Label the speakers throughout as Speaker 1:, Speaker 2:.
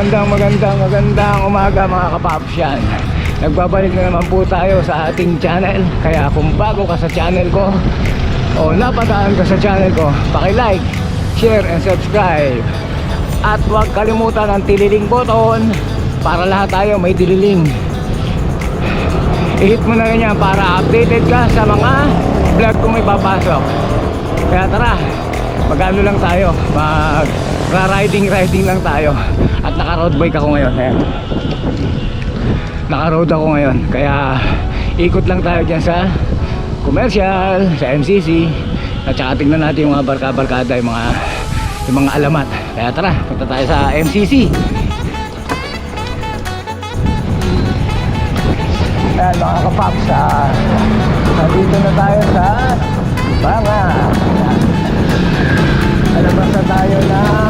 Speaker 1: Magandang, magandang, magandang, umaga mga kapaps yan. Nagbabalik na naman po tayo sa ating channel. Kaya kung bago ka sa channel ko, o napadaan ka sa channel ko, paki-like, share, and subscribe. At huwag kalimutan ang tililing button para lahat tayo may tililing. I-hit mo na rin yan para updated ka sa mga vlog kong may. Kaya tara, mag-ano lang tayo, mag riding riding lang tayo. At naka-road bike ako ngayon. Ayan. Naka-road ako ngayon. Kaya ikot lang tayo dyan sa commercial, sa MCC. At saka tingnan natin yung mga barka-barkada, yung mga, yung mga alamat. Kaya tara, punta tayo sa MCC. Ayan mga kapaps, ah, nandito na tayo sa Banga. Alabas na tayo ng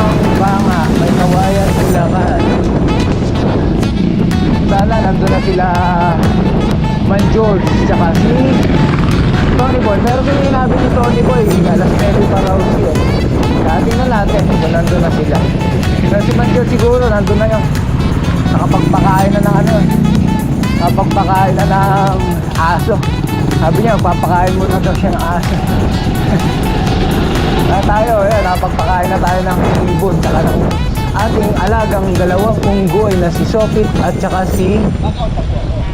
Speaker 1: sabi niya papakain mo na daw siya ng aso na tayo yan napagpakain na tayo ng ibon saka ng ating alagang dalawang unggoy na si Sopit at saka si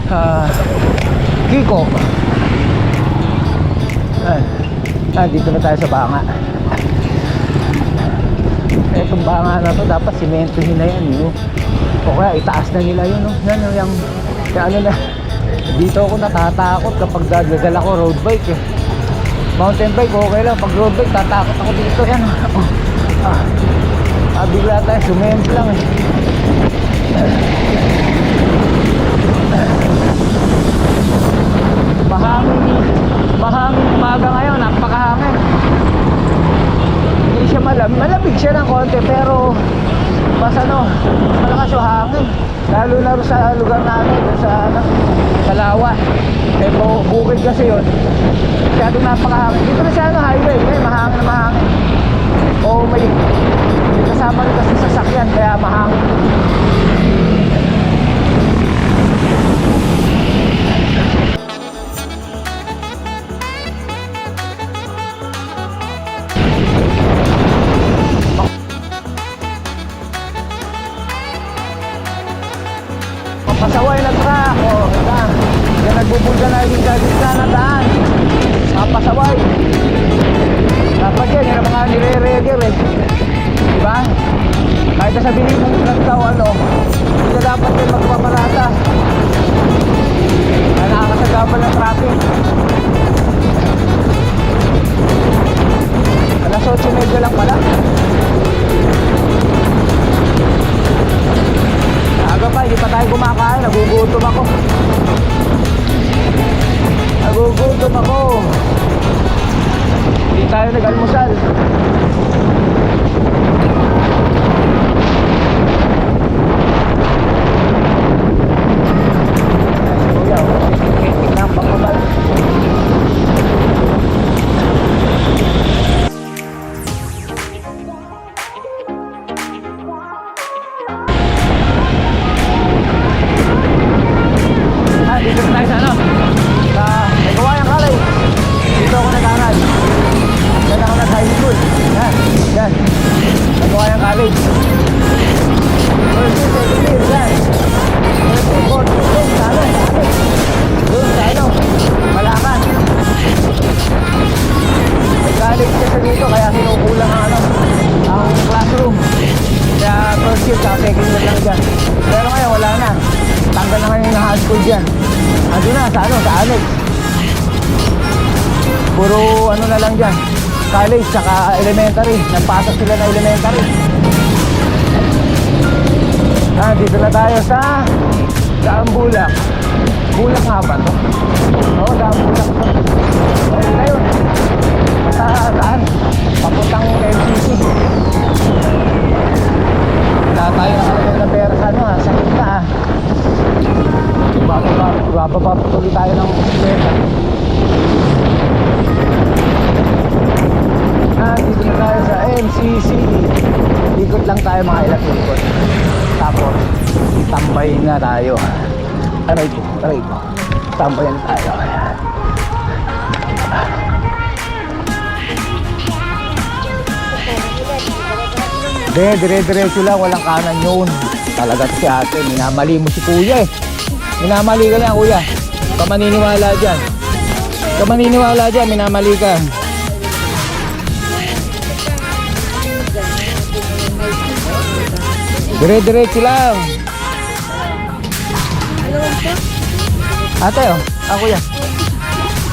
Speaker 1: ah, Kiko Ayan. Ah, dito na tayo sa banga itong banga na to dapat simentohin na yan yun. o kaya itaas na nila yun no? yan no, yung kaya ano na dito ako natatakot kapag dadadala ko road bike eh. mountain bike okay lang. Pag road bike tatakot ako dito yan. Ah, ah, bigla tayo sumemp lang eh. Mahangin mahangin umaga ngayon napakahangin. Hindi siya malam malamig siya ng konti pero mas ano malakas yung hangin. Lalo na sa lugar namin sa ano sa lawa eh bu- bukid kasi yun. Masyadong napakahangin. Dito na sa ano highway. Eh mahangin na mahangin. O may, may kasama rin kasi sasakyan kaya mahangin nagbubulga na yung gagawin na daan papasaway dapat yan ang mga nire-reger eh. Diba? Kahit sabihin mong truck daw ano hindi dapat yan magpaparada na nakakasagapan ng traffic. Alas 8.30 lang pala. Aga pa, hindi pa tayo kumakain. Nagugutom ako. Nagugutom ako. Hindi tayo nag-almusal. School dyan. Ando na, sa ano, sa Alex. Puro ano na lang dyan. College, saka elementary. Nagpasok sila na elementary. Ah, dito na tayo sa Daan Bulak. Bulak nga ba to? Oo, Daan Bulak to. Ayun na yun. Sa saan? Papuntang MCC. Wala tayo nakalagay na pera sa ano ha, sa gitna ha. Bababa, tuloy tayo ng bisikleta. Ah, dito na tayo sa MCC. Ikot lang tayo mga ilang ikot. Tapos, tambayin na tayo. Aray ko, aray ko. Tambayan tayo. Ayan. De, dire-diretso lang, walang kanan yun. Talaga si ate, minamali mo si kuya eh. Minamali ka lang kuya. Ka maniniwala dyan. Ka maniniwala dyan, minamali ka. Dire-diretso lang. Ate oh, ako kuya.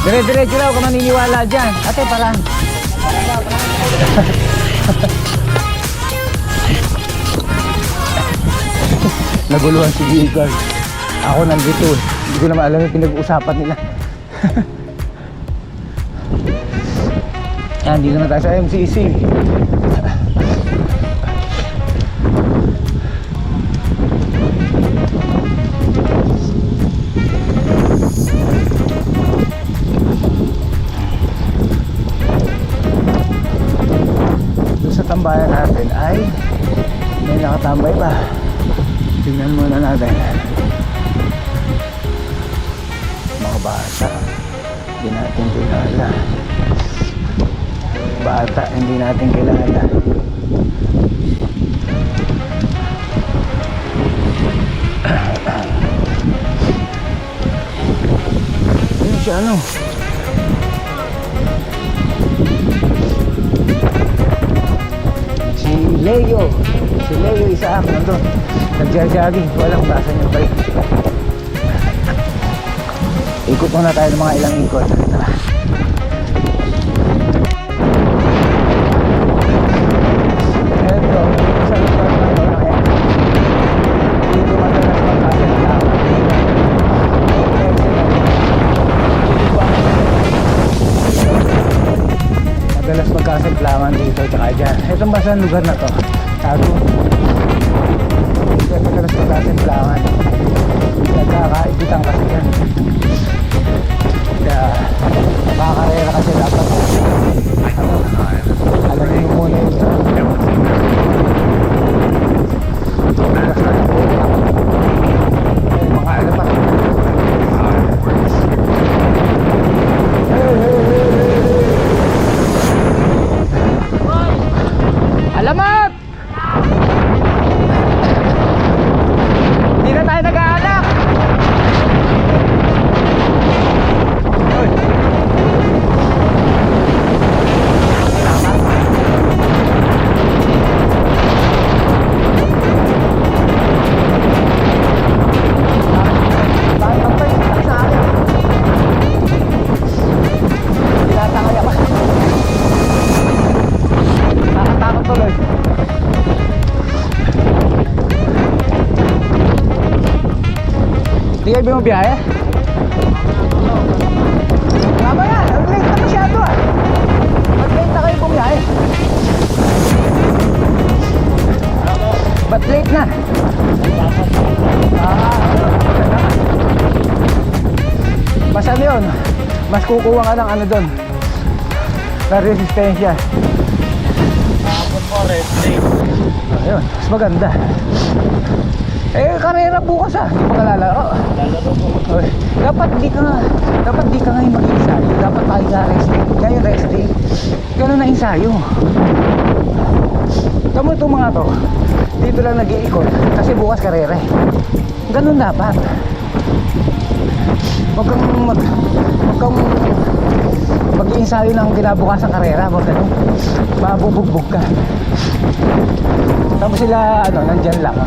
Speaker 1: Dire-diretso lang, ka maniniwala dyan. Ate, parang. Naguluhan si Gigal. Ako nandito eh. Hindi ko naman alam yung pinag-uusapan nila. Yan, dito na tayo sa MCC. Isaac nandun. Nagja-jogging. Walang basan yung bike. Ikot muna tayo ng mga ilang ikot. Tara. Madalas magkasimplaman dito tsaka dyan. Itong basta lugar na to. Kayo bumabiyahe? Tama yan, ang late na masyado ah. Ba't late na kayo bumiyahe? Ba't late na? Ah, mas ano yun? Mas kukuha ka ng ano doon? Na resistensya. Ayun, mas maganda. Eh, karera bukas ah. Hindi pa ka lalaro. Okay. Dapat di ka dapat di ka ngayon mag-ensayo. Dapat tayo sa rest day. Ngayon rest day. Ganun na ensayo. Tamo itong mga to. Dito lang nag-iikot. Kasi bukas karera eh. Ganun dapat. Huwag kang mag... Huwag kang mag-iensayo ng kinabukasan karera. Huwag ganun. Mabubugbog ka. Tapos sila, ano, nandyan lang.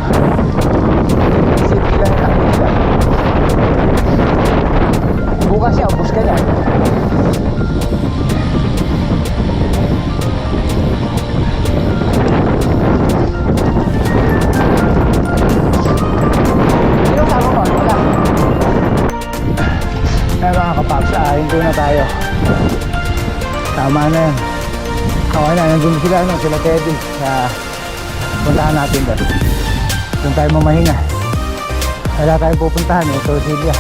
Speaker 1: Isip nila na sila, Teddy. Sa puntahan natin doon. Doon tayo mamahinga. Wala tayong pupuntahan, ito Silvia.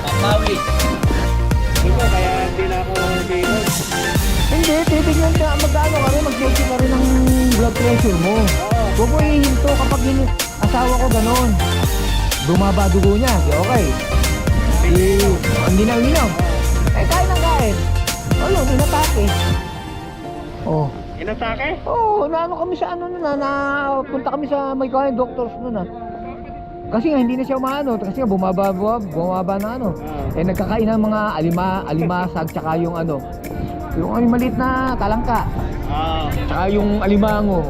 Speaker 2: Papawi. Ito, kaya hindi na ako.
Speaker 1: Hindi, titignan ka, magkano ka rin, mag-check ka rin ng blood pressure mo. Huwag mo ihinto kapag asawa ko ganon. Bumaba dugo niya, okay. Hindi na uminom. Eh, kain ng kain. O yun, inatake. Oh.
Speaker 2: Inatake?
Speaker 1: Oo, oh, naano kami sa ano na, na punta kami sa may kain doctors noon ah. Kasi nga hindi na siya umaano, kasi nga bumaba, bumaba, bumaba na ano. Eh nagkakain ng mga alima, alimasag tsaka yung ano, yung ano, maliit na talangka,
Speaker 2: Ah.
Speaker 1: tsaka yung alimango.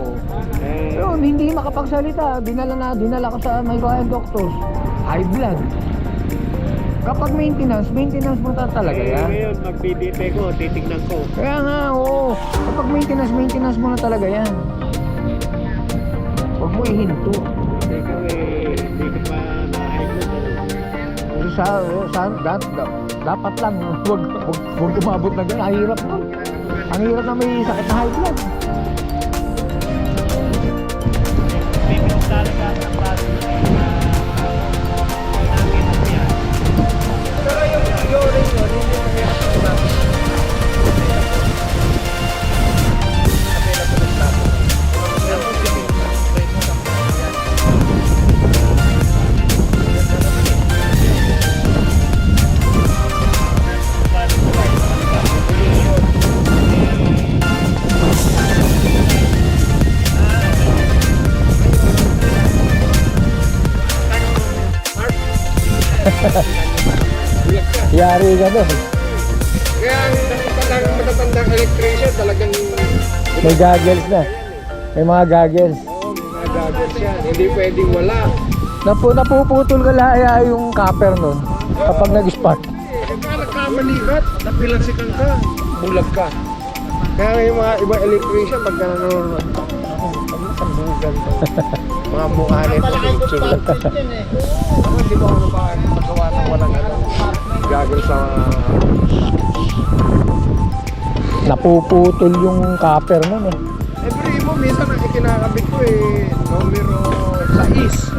Speaker 2: Eh,
Speaker 1: Yun, hindi makapagsalita. Dinala na, dinala ko sa may kain doctors. High blood. Kapag maintenance, maintenance mo ta talaga
Speaker 2: eh,
Speaker 1: yan.
Speaker 2: ngayon, mag-PDP ko, titignan ko.
Speaker 1: Kaya nga, oo. Kapag maintenance, maintenance mo na talaga yan. Huwag mo ihinto.
Speaker 2: Eh, hindi ko pa na-high.
Speaker 1: Sa, sa, da, da, dapat lang, huwag, huwag, huwag umabot na gano'n. Ang hirap nun. Ang hirap na may sakit na high blood.
Speaker 2: Bigyan talaga ng bago
Speaker 1: Yari ka doon.
Speaker 3: Kaya ang matatandang, matatandang electrician talagang
Speaker 1: May goggles na. May mga goggles.
Speaker 3: oh, mga goggles yan. Hindi pwedeng wala.
Speaker 1: Napu napuputol ka laya yung copper nun kapag nag-spark.
Speaker 3: Eh, kaya nagkamalikat, napilansikan ka, bulag ka. Kaya yung mga ibang electrician, nanonood, pag to. mga mukha nito, picture. Ako, hindi ko ako ba magawa ng walang ano, goggles sa
Speaker 1: Napuputol yung copper nun eh.
Speaker 3: Every mo, minsan ang ikinakabit ko eh, numero 6.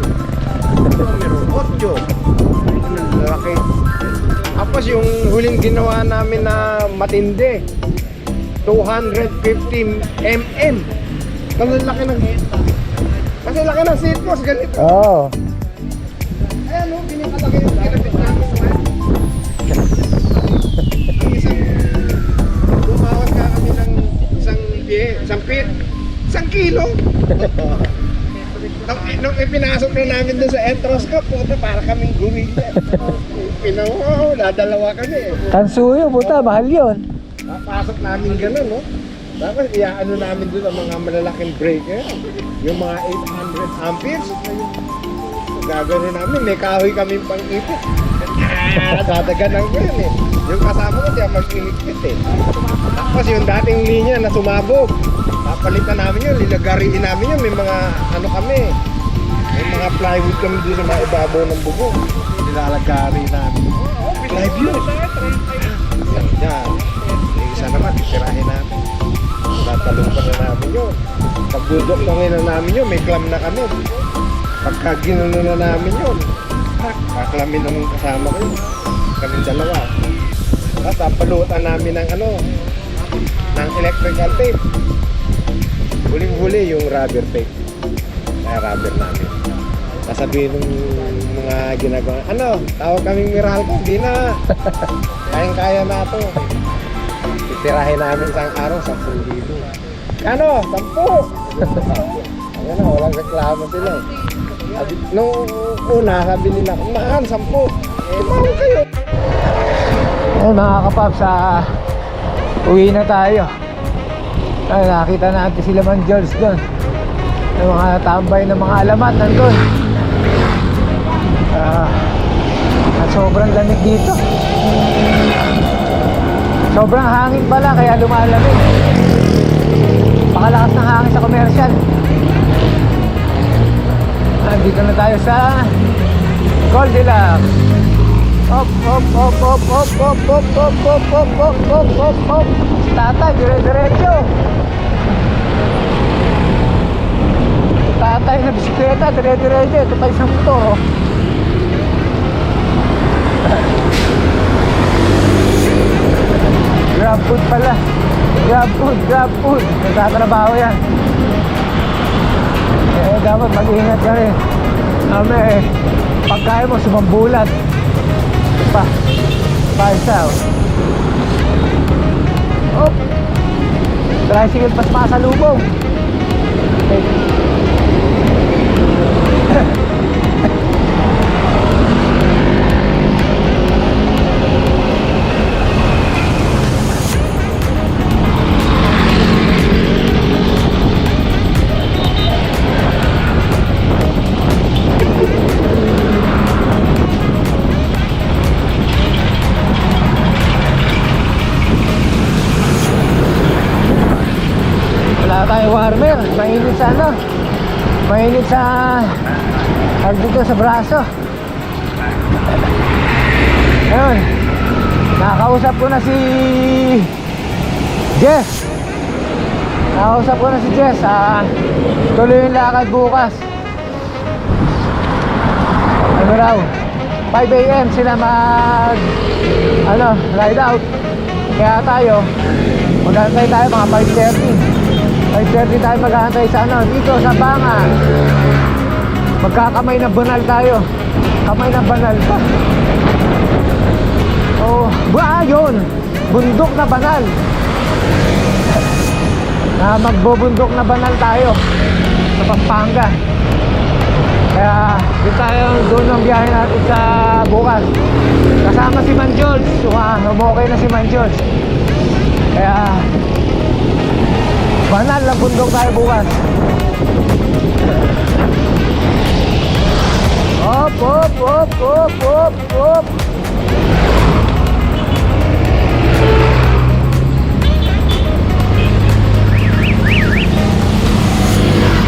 Speaker 3: Numero 8. Lalaki. Tapos yung huling ginawa namin na matindi, 250 mm. Ganun laki ng Kasi laki ng seat post, ganito.
Speaker 1: Oo. Oh.
Speaker 3: Ayan o, binikalaki kilo. nung, nung ipinasok na namin doon sa entroscope, puta, para kaming gumila. Pinawa, nadalawa kami.
Speaker 1: Tansuyo, puta, mahal yun.
Speaker 3: Papasok namin gano'n, no? Tapos iaano namin doon ang mga malalaking breaker, yung mga 800 amperes. Gagano namin, may kahoy kami pang ipit. Dadaganan ko yun eh. Yung kasama ko, diyan mag-inipit eh. Tapos yung dating linya na sumabog, papalitan namin yun, lilagariin namin yun. May mga ano kami, may mga plywood kami doon sa mga ibabaw ng bubong. Nilalagari namin. Plywood! Yan, yan. Yung isa naman, titirahin namin. Tatalumpan na namin yun. Pag duduktongin na namin yun, may clam na kami. Pagka ginano na namin yun, kaklamin ng kasama ko yun. Kaming dalawa. Tapos papalutan namin ng ano, ng electrical tape. Huling-huli yung rubber tape. Kaya rubber namin. Sasabihin ng mga ginagawa, ano, tawag kaming Meralco, hindi na. Kayang-kaya na ito. Titirahin namin isang araw, 10 kilo. Ano, 10! Ayan na, walang reklamo sila. Sabi, nung una, sabi nila, mahal, 10. Eh, mahal kayo.
Speaker 1: Ay, mga kapaps, ah, uwi na tayo. Ay, nakita natin sila man George doon. Yung mga tambay ng mga alamat nandun. Ah, at sobrang lamig dito. Sobrang hangin pala, kaya lumalamig. Pakalakas ng hangin sa commercial. Andito na tayo sa Goldilocks. Op, op, op, op, op, op, op, op, op, op, op, op, op, op. Tatay, dire-diretso. Tatay na bisikleta, dire-diretso. Ito pa isang oh. Grab food pala. Grab food, grab food. Nagtatrabaho yan. Eh, dapat mag-ingat ka rin. Kami eh, pagkain mo sumambulat. Pa, pa isa. oh. Oh. Tricycle pas masalubong. Okay. Mainit sa ano? Mainit sa... Tawag dito sa braso. Ayun. Nakakausap ko na si... Jess. Nakakausap ko na si Jess. Ah, tuloy yung lakad bukas. Ano raw? 5 a.m. sila mag... Ano, ride out. Kaya tayo, Maghantay tayo mga 5.30 5.30 tayo maghantay sa ano Dito sa Banga. Magkakamay na banal tayo. Kamay na banal pa. Oh, ba yun. Bundok na banal. Na magbubundok na banal tayo. Sa Pampanga. Kaya doon tayo doon ang biyahe natin sa bukas. Kasama si Man George. Umokay na si Man kaya banal lang bundok tayo bukas. Op, op, op, op, op, op.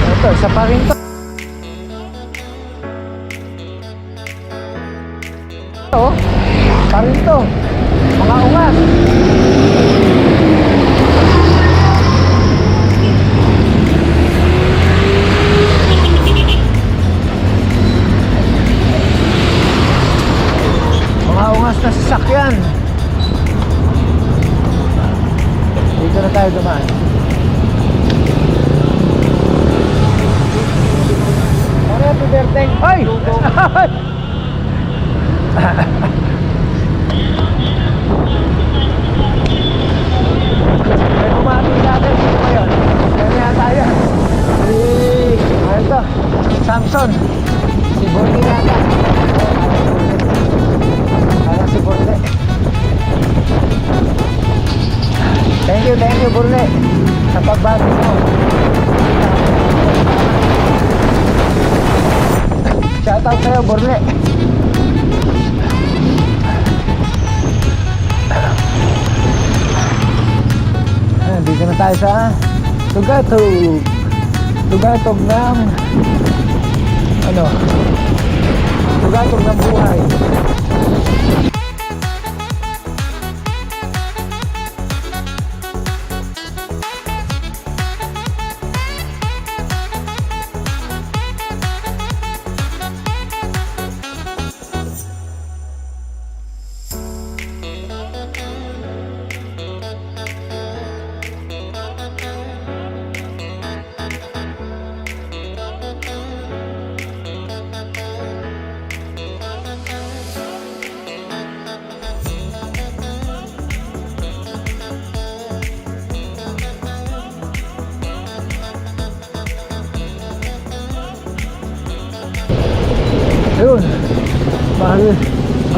Speaker 1: Ito, isa pa rin to. Ito, pa rin to. Berteng? Ay! May bumati sa atin. Sino ba yun? Ano yata? Si... Ano to? Samson. Si Bonnie yata. Parang si Burle. Thank you, thank you Burle. Sa pagbati mo. Shoutout sa'yo Burle. Ayan, dito na tayo sa Tugatog. Tugatog ng ano? Tugatog ng buhay.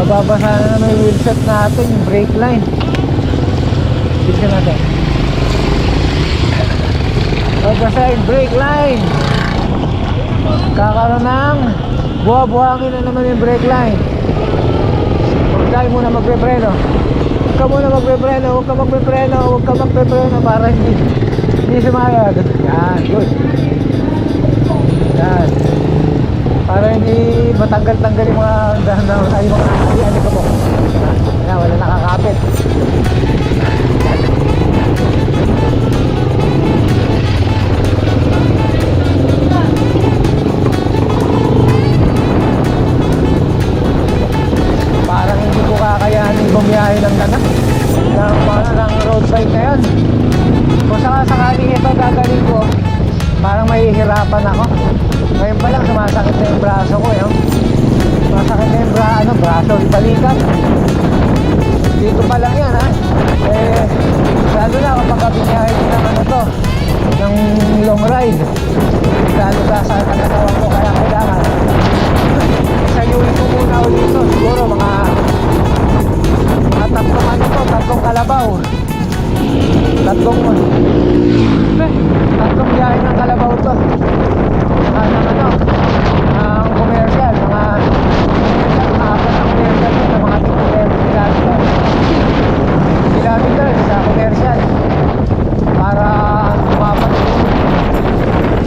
Speaker 1: Mababasa na naman yung wheelset natin, yung brake line. Tignan natin. Mababasa yung brake line. Kakaroon ng buha-buhangin na naman yung brake line. Huwag tayo muna magpe-preno. Huwag ka muna magpe-preno, huwag ka magpe-preno, huwag ka magpe-preno para hindi, hindi sumayag. Yan, good. Yan. Para hindi matanggal-tanggal yung mga dahan ay mga ano ko mo. Kaya wala nakakapit. Parang hindi ko kakayanin bumiyahe ng ganas. Mahihirapan ako. Ngayon pa lang, sumasakit na yung braso ko, yun. Sumasakit na yung bra, ano, braso, yung balikat. Dito pa lang yan, ha? Eh, lalo na kapag biniyahe ko ng ano to, ng long ride. Lalo sa sa katawan ko, kaya kailangan. Sayuin ko muna ulit ito, siguro mga mga tatlong ano to, tatlong kalabaw. Tatlong eh, biyahe ng kalabaw to. Saka ng ano, ang commercial, mga commercial, mga apat na commercial yun, mga 30 kilometer. Kilometer sa commercial. Para umapat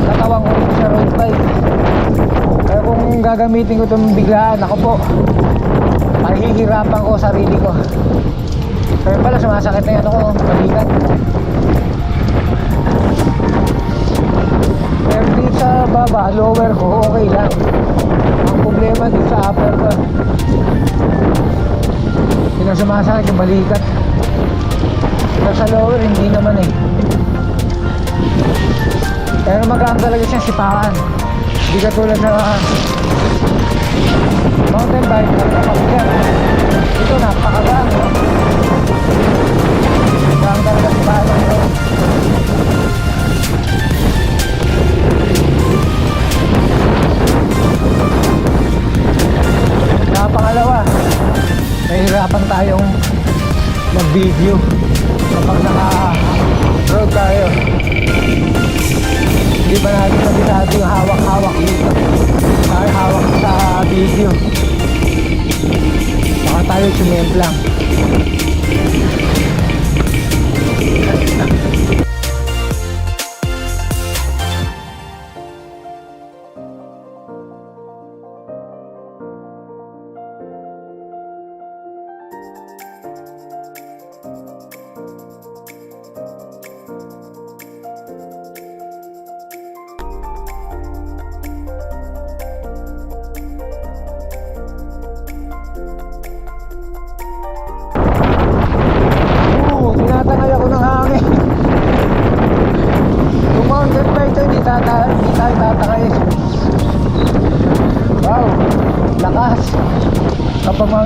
Speaker 1: katawan ko sa road bike. Kaya kung gagamitin ko itong biglaan, ako po, mahihirapan ko sarili ko. Kaya pala sumasakit na yung ano ko. Dito sa baba, lower ko, okay lang. Ang problema dito sa upper ko. Yun ang sumasakit yung balikat. Pero sa lower, hindi naman eh. Pero magaan talaga siyang sipahan. Hindi katulad sa mountain bike, napakabigat. Ito, napakagaan. No? Magaan talaga sipahan pangalawa, nahihirapan tayong mag-video kapag naka-road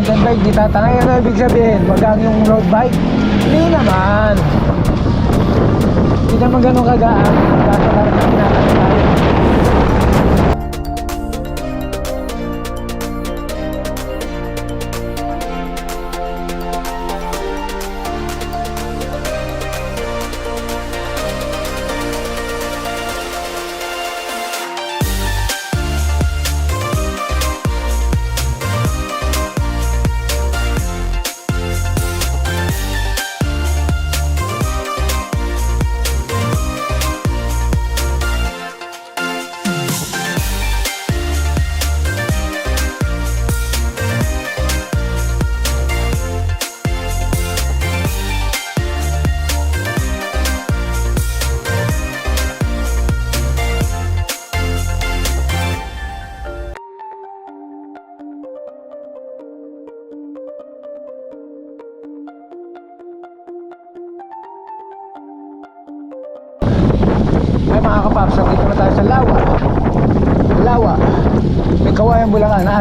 Speaker 1: Mountain bike, hindi tatangay. Ano ibig sabihin? Magang yung road bike? Hindi naman. Hindi naman ganun kagaan. Kaso lang tinatangay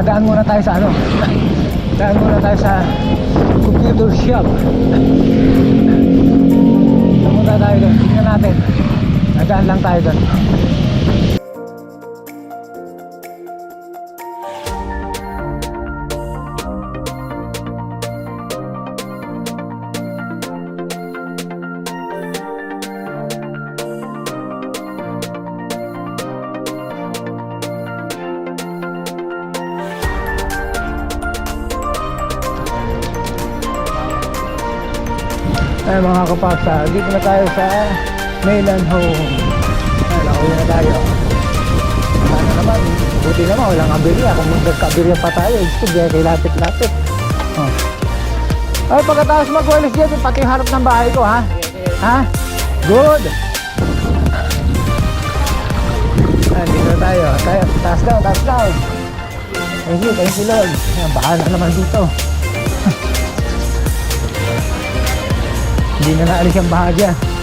Speaker 1: daan muna tayo sa ano. daan muna tayo sa computer shop. Pumunta tayo doon. Tingnan natin. Nadaan lang tayo doon. Ay mga kapasa, dito na tayo sa Mainland Home. Ay, nakauwi na tayo. Sana naman, buti naman, walang kabirya. Kung nagkabirya pa tayo, gusto biya kay lapit-lapit. Oh. Ay, pagkatapos magwalis dyan, pati harap ng bahay ko, ha? Ha? Good! Ay, dito na tayo. tayo. Taas down, taas down. Thank you, thank you Lord. Ayan, bahala naman dito. Hindi na naalis ang baha dyan.